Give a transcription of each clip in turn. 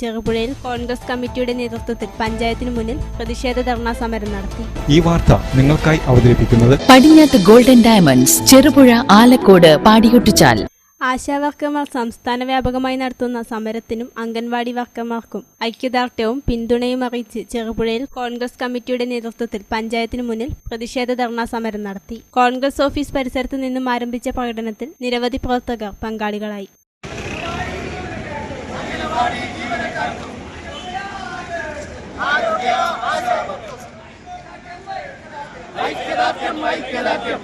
ചെറുപുഴയിൽ കോൺഗ്രസ് കമ്മിറ്റിയുടെ നേതൃത്വത്തിൽ പഞ്ചായത്തിന് മുന്നിൽ പ്രതിഷേധ ധർണാ സമരം നടത്തി. ഈ വാർത്ത നിങ്ങൾക്കായി അവതരിപ്പിക്കുന്നത് പടിഞ്ഞാത്ത് ഗോൾഡൻ ഡയമണ്ട്സ് ചെറുപുഴ ആലക്കോട് പാടിയൊട്ടിച്ചാൽ. ആശാ വർക്കർമാർ സംസ്ഥാന വ്യാപകമായി നടത്തുന്ന സമരത്തിനും അംഗൻവാടി വർക്കർമാർക്കും ഐക്യദാർഢ്യവും പിന്തുണയും അറിയിച്ച് ചെറുപുഴയിൽ കോൺഗ്രസ് കമ്മിറ്റിയുടെ നേതൃത്വത്തിൽ പഞ്ചായത്തിന് മുന്നിൽ പ്രതിഷേധ ധർണാ സമരം നടത്തി. കോൺഗ്രസ് ഓഫീസ് പരിസരത്ത് നിന്നും ആരംഭിച്ച പ്രകടനത്തിൽ നിരവധി പ്രവർത്തകർ പങ്കാളികളായി. ചർച്ചകളൊന്നും ഐക്യദാർഢ്യം.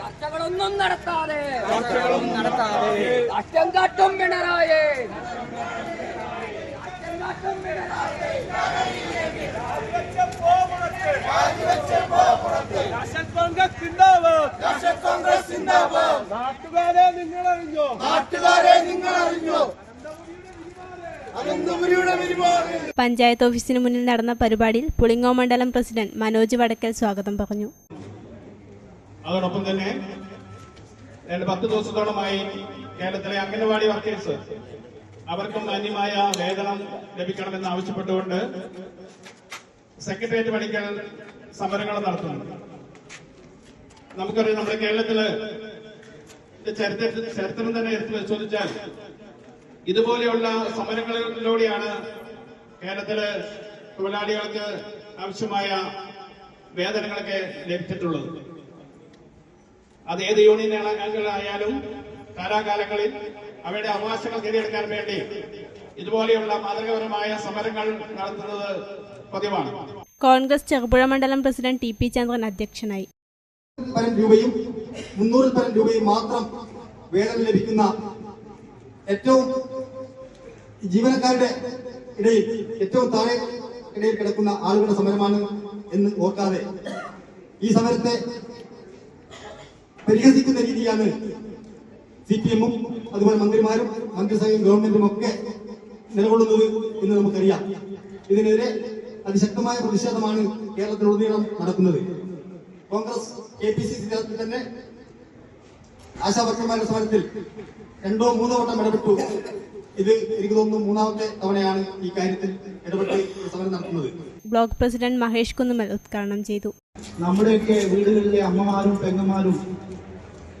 ചർച്ചകളൊന്നും നടത്താതെ പിണറായി അറ്റം കാട്ടും പിണറായി. നാഷണൽ കോൺഗ്രസ് നാട്ടുകാരെ നിങ്ങൾ അറിഞ്ഞോ നാട്ടുകാരെ പഞ്ചായത്ത് ഓഫീസിന് മുന്നിൽ നടന്ന പരിപാടിയിൽ പുളിങ്ങോ മണ്ഡലം പ്രസിഡന്റ് മനോജ് വടക്കൽ സ്വാഗതം പറഞ്ഞു. അതോടൊപ്പം തന്നെ രണ്ട് പത്ത് ദിവസത്തോളമായി കേരളത്തിലെ അംഗനവാടി വർക്കേഴ്സ് അവർക്കും മാന്യമായ വേതനം ലഭിക്കണമെന്ന് ആവശ്യപ്പെട്ടുകൊണ്ട് സെക്രട്ടേറിയറ്റ് പണിക്കൽ സമരങ്ങൾ നടത്തുന്നു നമുക്കറിയാം നമ്മുടെ കേരളത്തിൽ ചരിത്ര ചരിത്രം തന്നെ എടുത്ത് പരിശോധിച്ചാൽ ഇതുപോലെയുള്ള സമരങ്ങളിലൂടെയാണ് കേരളത്തിലെ തൊഴിലാളികൾക്ക് ആവശ്യമായ വേതനങ്ങളൊക്കെ ലഭിച്ചിട്ടുള്ളത്. അത് ഏത് യൂണിയനുകളായാലും കാലാകാലങ്ങളിൽ അവയുടെ അവകാശങ്ങൾ നേടിയെടുക്കാൻ വേണ്ടി ഇതുപോലെയുള്ള മാതൃകപരമായ സമരങ്ങൾ നടത്തുന്നത് പതിവാണ്. കോൺഗ്രസ് ചെറുപുഴ മണ്ഡലം പ്രസിഡന്റ് ടി പി ചന്ദ്രൻ അധ്യക്ഷനായി. പരം രൂപയും മുന്നൂറിൽ പരം രൂപയും മാത്രം വേതനം ലഭിക്കുന്ന ഏറ്റവും ജീവനക്കാരുടെ ഇടയിൽ ഏറ്റവും താഴെ ഇടയിൽ കിടക്കുന്ന ആളുകളുടെ സമരമാണ് എന്ന് ഓർക്കാതെ ഈ സമരത്തെ പരിഹസിക്കുന്ന രീതിയാണ് സി പി എമ്മും അതുപോലെ മന്ത്രിമാരും മന്ത്രിസഭയും ഗവൺമെന്റും ഒക്കെ നിലകൊള്ളുന്നത് എന്ന് നമുക്കറിയാം. ഇതിനെതിരെ അതിശക്തമായ പ്രതിഷേധമാണ് കേരളത്തിലുടനീളം നടക്കുന്നത്. Congress K P C C തലത്തിൽ തന്നെ ആശാവർക്കന്മാരുടെ സമരത്തിൽ രണ്ടോ മൂന്നോ വട്ടം ഇടപെട്ടു. ഇത് എനിക്ക് തോന്നുന്നു മൂന്നാമത്തെ തവണയാണ് ഈ കാര്യത്തിൽ ഇടപെട്ട് സമരം നടത്തുന്നത്. ബ്ലോക്ക് പ്രസിഡന്റ് മഹേഷ് കുന്നുമൽ ഉദ്ഘാടനം ചെയ്തു. നമ്മുടെയൊക്കെ വീടുകളിലെ അമ്മമാരും പെങ്ങന്മാരും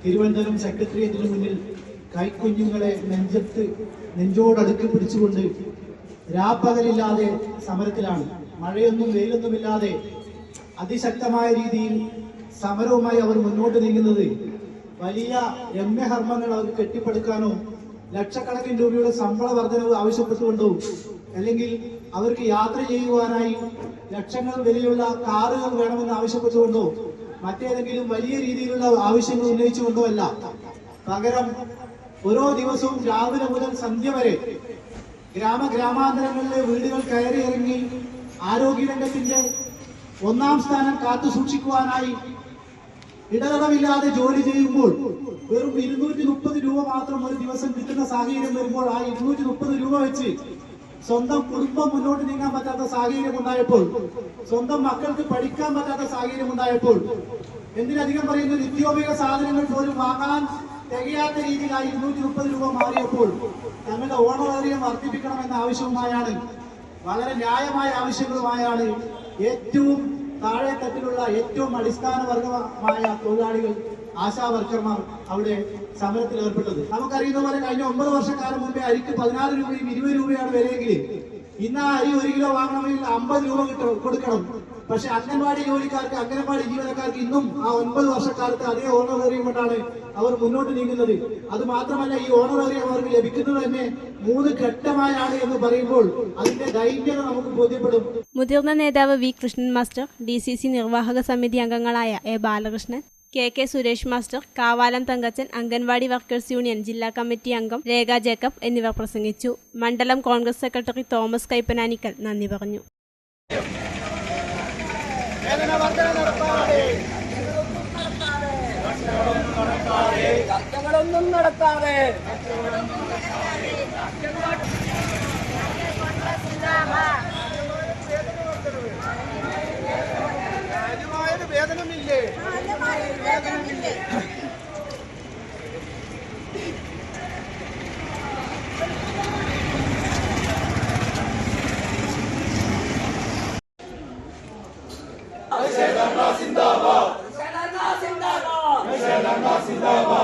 തിരുവനന്തപുരം സെക്രട്ടേറിയറ്റിന് മുന്നിൽ കൈക്കുഞ്ഞുങ്ങളെ നെഞ്ചത്ത് നെഞ്ചോടടുക്കി പിടിച്ചുകൊണ്ട് രാപ്പകലില്ലാതെ സമരത്തിലാണ്. മഴയൊന്നും വെയിലൊന്നുമില്ലാതെ അതിശക്തമായ രീതിയിൽ സമരവുമായി അവർ മുന്നോട്ട് നീങ്ങുന്നത് വലിയ രമ്യഹർമ്മങ്ങൾ അവർക്ക് കെട്ടിപ്പടുക്കാനോ ലക്ഷക്കണക്കിന് രൂപയുടെ ശമ്പള വർധനവ് ആവശ്യപ്പെട്ടുകൊണ്ടോ അല്ലെങ്കിൽ അവർക്ക് യാത്ര ചെയ്യുവാനായി ലക്ഷങ്ങൾ വിലയുള്ള കാറുകൾ വേണമെന്ന് ആവശ്യപ്പെട്ടുകൊണ്ടോ മറ്റേതെങ്കിലും വലിയ രീതിയിലുള്ള ആവശ്യങ്ങൾ ഉന്നയിച്ചുകൊണ്ടോ അല്ല. പകരം ഓരോ ദിവസവും രാവിലെ മുതൽ സന്ധ്യ വരെ ഗ്രാമ ഗ്രാമാന്തരങ്ങളിലെ വീടുകൾ കയറി ഇറങ്ങി ആരോഗ്യരംഗത്തിന്റെ ഒന്നാം സ്ഥാനം കാത്തു സൂക്ഷിക്കുവാനായി ഇടതടവില്ലാതെ ജോലി ചെയ്യുമ്പോൾ വെറും ഇരുന്നൂറ്റി മുപ്പത് രൂപ മാത്രം ഒരു ദിവസം കിട്ടുന്ന സാഹചര്യം വരുമ്പോൾ ആ ഇരുന്നൂറ്റി മുപ്പത് രൂപ വെച്ച് സ്വന്തം കുടുംബം മുന്നോട്ട് നീങ്ങാൻ പറ്റാത്ത സാഹചര്യം ഉണ്ടായപ്പോൾ സ്വന്തം മക്കൾക്ക് പഠിക്കാൻ പറ്റാത്ത സാഹചര്യം ഉണ്ടായപ്പോൾ എന്തിനധികം പറയുന്നു നിത്യോപയോഗ സാധനങ്ങൾ പോലും വാങ്ങാൻ തികയാത്ത രീതിയിൽ ആ ഇരുന്നൂറ്റി മുപ്പത് രൂപ മാറിയപ്പോൾ തങ്ങളുടെ ഓണറേറിയം വർദ്ധിപ്പിക്കണമെന്ന ആവശ്യവുമായാണ് വളരെ ന്യായമായ ആവശ്യങ്ങളുമായാണ് ഏറ്റവും താഴെ തട്ടിലുള്ള ഏറ്റവും അടിസ്ഥാന വർഗമായ തൊഴിലാളികൾ ആശാ വർക്കർമാർ അവിടെ സമരത്തിൽ ഏർപ്പെട്ടത്. നമുക്കറിയുന്ന പോലെ കഴിഞ്ഞ ഒമ്പത് വർഷക്കാലം മുമ്പേ അരിക്ക് പതിനാറ് രൂപയും ഇരുപത് രൂപയാണ് വിലയെങ്കിൽ ഇന്ന് അരി ഒരു കിലോ വാങ്ങണമെങ്കിൽ അമ്പത് രൂപ കിട്ടും കൊടുക്കണം. പക്ഷെ അംഗൻവാടി ജോലിക്കാർക്ക് അംഗൻവാടി ജീവനക്കാർക്ക് ഇന്നും ആ ഒൻപത് വർഷക്കാലത്ത് അതേ ഓണറേറിയം കൊണ്ടാണ് അവർ മുന്നോട്ട് നീങ്ങുന്നത്. അത് മാത്രമല്ല ഈ ഓണറേറിയം അവർക്ക് ലഭിക്കുന്നത് തന്നെ മൂന്ന് ഘട്ടമായാണ് എന്ന് പറയുമ്പോൾ അതിന്റെ ദൈന്യത നമുക്ക് ബോധ്യപ്പെടും. മുതിർന്ന നേതാവ് V Krishnan master D C C നിർവാഹക സമിതി അംഗങ്ങളായ A Balakrishnan K K Suresh master Kavalam Thankachan anganwadi workers union ജില്ലാ കമ്മിറ്റി അംഗം രേഖ ജേക്കബ് എന്നിവർ പ്രസംഗിച്ചു. മണ്ഡലം കോൺഗ്രസ് സെക്രട്ടറി തോമസ് കൈപ്പനാനിക്കൽ നന്ദി പറഞ്ഞു. ചർച്ചകളൊന്നും നടത്താതെ. capacidad